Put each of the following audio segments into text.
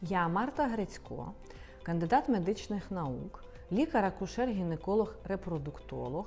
Я Марта Грицько, кандидат медичних наук, лікар-акушер-гінеколог, репродуктолог,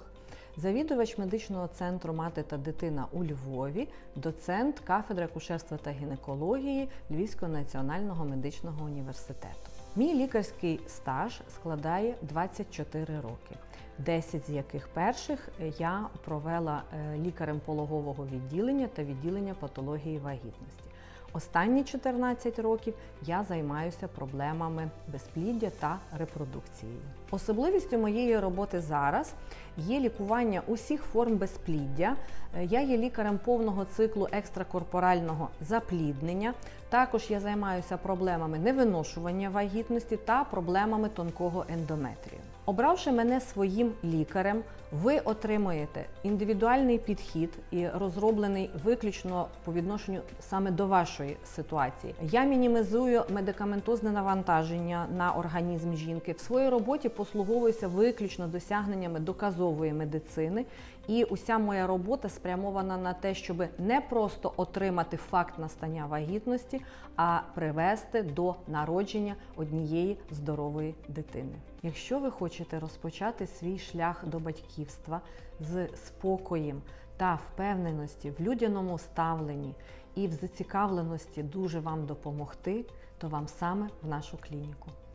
завідувач медичного центру Мати та дитина у Львові, доцент кафедри акушерства та гінекології Львівського національного медичного університету. Мій лікарський стаж складає 24 роки. 10 з яких перших я провела е, лікарем пологового відділення та відділення патології вагітності. Останні 14 років я займаюся проблемами безпліддя та репродукцією. Особливістю моєї роботи зараз є лікування усіх форм безпліддя. Е, Я є лікарем повного циклу екстракорпорального запліднення. Також я займаюся проблемами невиношування вагітності та проблемами тонкого ендометрію. Обравши мене своїм лікарем, ви отримуєте індивідуальний підхід і розроблений виключно по відношенню саме до вашої ситуації. Я мінімізую медикаментозне навантаження на організм жінки. В своїй роботі послуговуюся виключно досягненнями доказової медицини, і уся моя робота спрямована на те, щоб не просто отримати факт настання вагітності, а привести до народження однієї здорової дитини. Якщо ви хочете розпочати свій шлях до батьківства з спокоєм та впевненості в людяному ставленні і в зацікавленості дуже вам допомогти, то вам саме в нашу клініку.